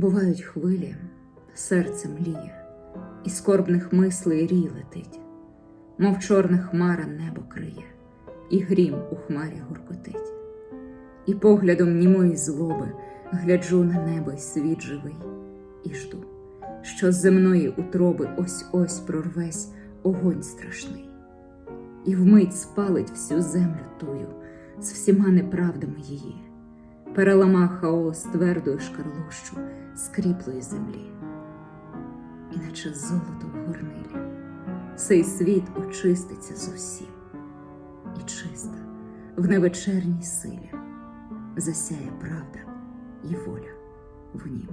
Бувають хвилі, серце мліє, і скорбних мислей рій летить, мов чорна хмара небо криє, і грім у хмарі гуркотить, і поглядом німої злоби гляджу на небо й світ живий, і жду, що з земної утроби ось ось прорвесь огонь страшний, і вмить спалить всю землю тую з всіма неправдами її. Перелама хаос твердою шкарлущу скріплої землі, іначе золото в горнилі, цей світ очиститься з усім, і чиста в невечерній силі. Засяє правда і воля в нім.